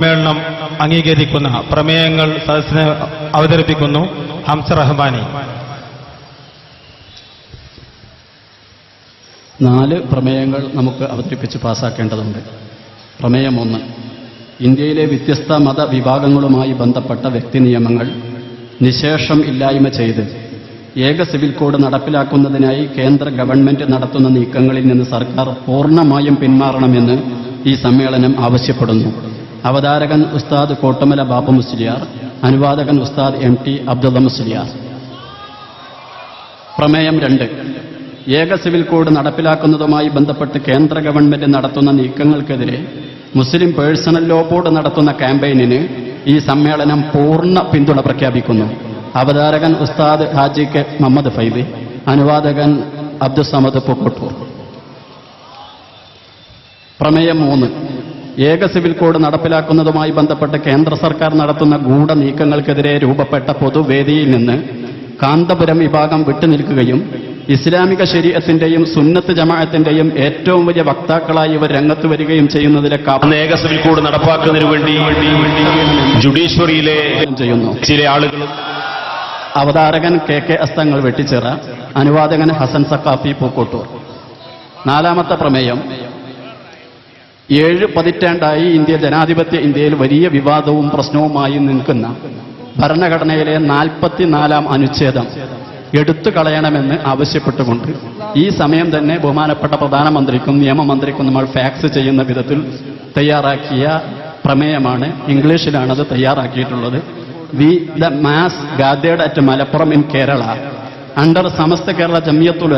സമ്മേളനം അംഗീകരിക്കുന്ന പ്രമേയങ്ങൾ സദസ്സിനെ അവതരിപ്പിക്കുന്നു ഹംസ റഹ്മാനി. നാല് പ്രമേയങ്ങൾ നമുക്ക് അവതരിപ്പിച്ച് പാസാക്കേണ്ടതുണ്ട് പ്രമേയം ഒന്ന് ഇന്ത്യയിലെ വ്യത്യസ്ത മതവിഭാഗങ്ങളുമായി ബന്ധപ്പെട്ട വ്യക്തി നിയമങ്ങൾ നിശേഷം ഇല്ലായ്മ ചെയ്ത് ഏക സിവിൽ കോഡ് നടപ്പിലാക്കുന്നതിനായി കേന്ദ്ര ഗവൺമെന്റ് നടത്തുന്ന നീക്കങ്ങളിൽ നിന്ന് സർക്കാർ പൂർണമായും പിന്മാറണമെന്ന് ഈ സമ്മേളനം ആവശ്യപ്പെടുന്നു. അവതാരകൻ ഉസ്താദ് കോട്ടമല ബാബു മുസ്ലിയാർ അനുവാദകൻ ഉസ്താദ് എം ടി അബ്ദുള്ള മുസ്ലിയാർ. പ്രമേയം രണ്ട്. ഏക സിവിൽ കോഡ് നടപ്പിലാക്കുന്നതുമായി ബന്ധപ്പെട്ട് കേന്ദ്ര ഗവൺമെന്റ് നടത്തുന്ന നീക്കങ്ങൾക്കെതിരെ മുസ്ലിം പേഴ്സണൽ ലോ ബോർഡ് നടത്തുന്ന ക്യാമ്പയിനിന് ഈ സമ്മേളനം പൂർണ പിന്തുണ പ്രഖ്യാപിക്കുന്നു. അവതാരകൻ ഉസ്താദ് ഹാജി കെ മുഹമ്മദ് ഫൈബി അനുവാദകൻ അബ്ദുസമദ് പൊക്കോട്ടൂർ. പ്രമേയം മൂന്ന്. ഏക സിവിൽ കോഡ് നടപ്പിലാക്കുന്നതുമായി ബന്ധപ്പെട്ട് കേന്ദ്ര സർക്കാർ നടത്തുന്ന ഗൂഢ നീക്കങ്ങൾക്കെതിരെ രൂപപ്പെട്ട പൊതുവേദിയിൽ നിന്ന് കാന്തപുരം വിഭാഗം വിട്ടുനിൽക്കുകയും ഇസ്ലാമിക ശരീരത്തിന്റെയും സുന്നത്ത് ജമാഅത്തിന്റെയും ഏറ്റവും വലിയ വക്താക്കളായി ഇവർ രംഗത്ത് വരികയും ചെയ്യുന്നതിലെ ഏക സിവിൽ കോഡ് നടപ്പാക്കുന്നതിന് വേണ്ടി ജുഡീഷ്യറിയിലെ ചെയ്യുന്നു. ചില ആളുകൾ അവതാരകൻ കെ കെ അസ്തങ്ങൾ വെട്ടിച്ചിറ അനുവാദകൻ ഹസൻ സക്കാഫി പൂക്കോട്ടൂർ. നാലാമത്തെ പ്രമേയം ഏഴ് പതിറ്റാണ്ടായി ഇന്ത്യ ജനാധിപത്യ ഇന്ത്യയിൽ വലിയ വിവാദവും പ്രശ്നവുമായി നിൽക്കുന്ന ഭരണഘടനയിലെ നാൽപ്പത്തിനാലാം അനുച്ഛേദം എടുത്തു കളയണമെന്ന് ആവശ്യപ്പെട്ടുകൊണ്ട് ഈ സമയം തന്നെ ബഹുമാനപ്പെട്ട പ്രധാനമന്ത്രിക്കും നിയമമന്ത്രിക്കും നമ്മൾ ഫാക്സ് ചെയ്യുന്ന വിധത്തിൽ തയ്യാറാക്കിയ പ്രമേയമാണ്. ഇംഗ്ലീഷിലാണ് അത് തയ്യാറാക്കിയിട്ടുള്ളത്. We the mass gathered at Malappuram in Kerala under Samastha Kerala Jamiyatul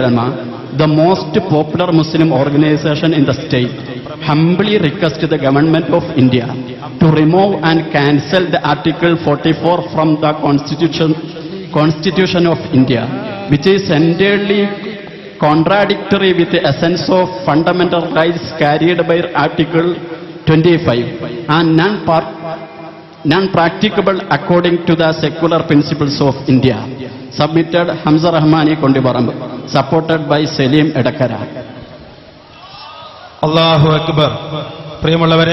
the most popular Muslim organisation in the state humbly request the government of India to remove and cancel the Article 44 from the Constitution, Constitution of India, which is entirely contradictory with the essence of fundamental rights carried by Article 25 and non-practicable according to the secular principles of India. Submitted Hamza Rahmani Kondibaramb, supported by Selim Edakara. അള്ളാഹു അക്ബർ. പ്രിയമുള്ളവരെ